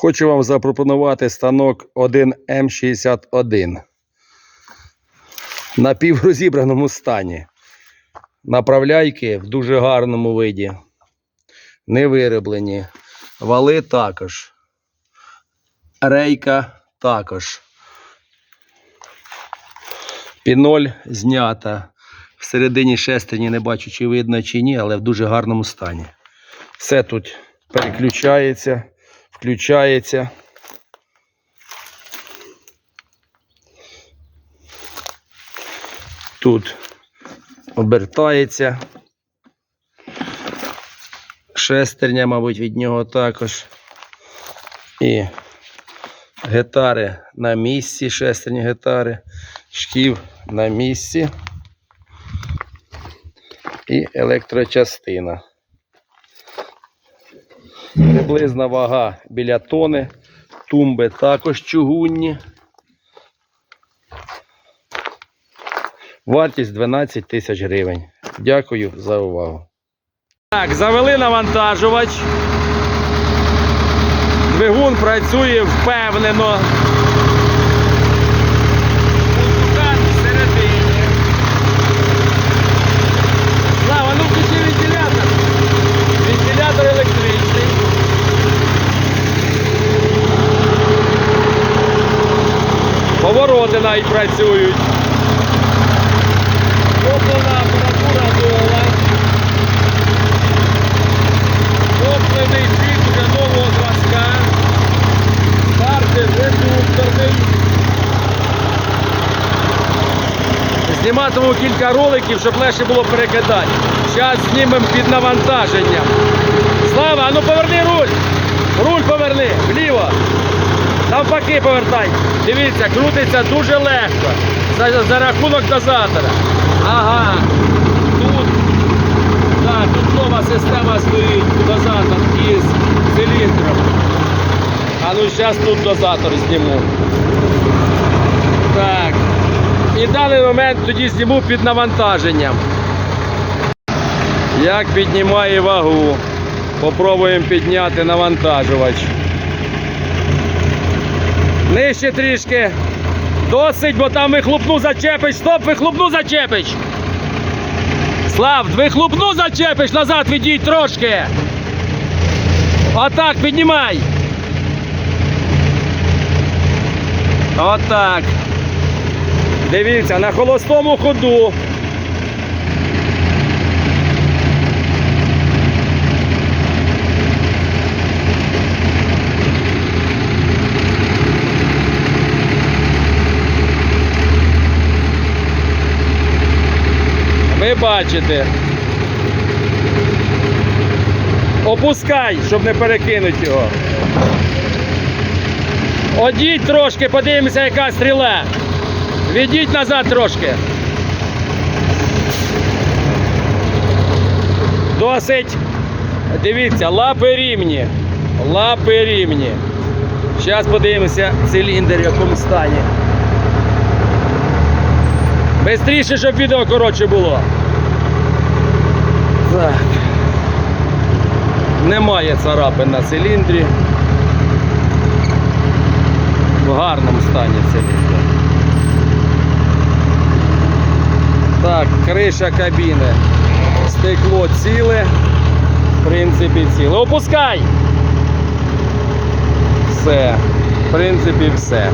Хочу вам запропонувати станок 1М61 на піврозібраному стані. Направляйки в дуже гарному виді. Не вироблені. Вали також. Рейка також. Піноль знята. Всередині шестерні не бачу, чи видно, чи ні, але в дуже гарному стані. Все тут переключається, включається. Тут обертається. Шестерня, мабуть, від нього також. І гітари на місці, шестерні гітари, шків на місці і електрочастина. Приблизна вага біля тони, тумби також чугунні. Вартість 12 тисяч гривень. Дякую за увагу. Так, завели навантажувач. Двигун працює впевнено. Повороти навіть працюють. Топлена апаратура дола. Топливний фільтр для нового зразка. Стартер редукторний. Зніматиму кілька роликів, щоб легше було перекидати. Зараз знімемо під навантаженням. Слава, а ну поверни руль. Руль поверни вліво. Навпаки повертай. Дивіться, крутиться дуже легко. За, за рахунок дозатора. Ага. Тут, так, тут нова система стоїть, дозатор із циліндром. А ну зараз тут дозатор зніму. Так. І в даний момент тоді зніму під навантаженням. Як піднімає вагу. Попробуємо підняти навантажувач. Нижче трішки. Досить, бо там вихлопну зачепиш. Стоп, вихлопну зачепиш. Слав, вихлопну зачепиш, назад відійдь трошки. Отак, піднімай. Отак. Дивіться, на холостому ходу. Ви бачите. Опускай, щоб не перекинути його. Одіть трошки, подивимося, яка стріла. Відіть назад трошки. Досить. Дивіться, лапи рівні. Лапи рівні. Зараз подивимося циліндр в якому стані. Бистріше, щоб відео коротше було. Так. Немає царапин на циліндрі. В гарному стані циліндр. Так, криша кабіни. Стекло ціле. В принципі, ціле. Опускай! Все. В принципі, все.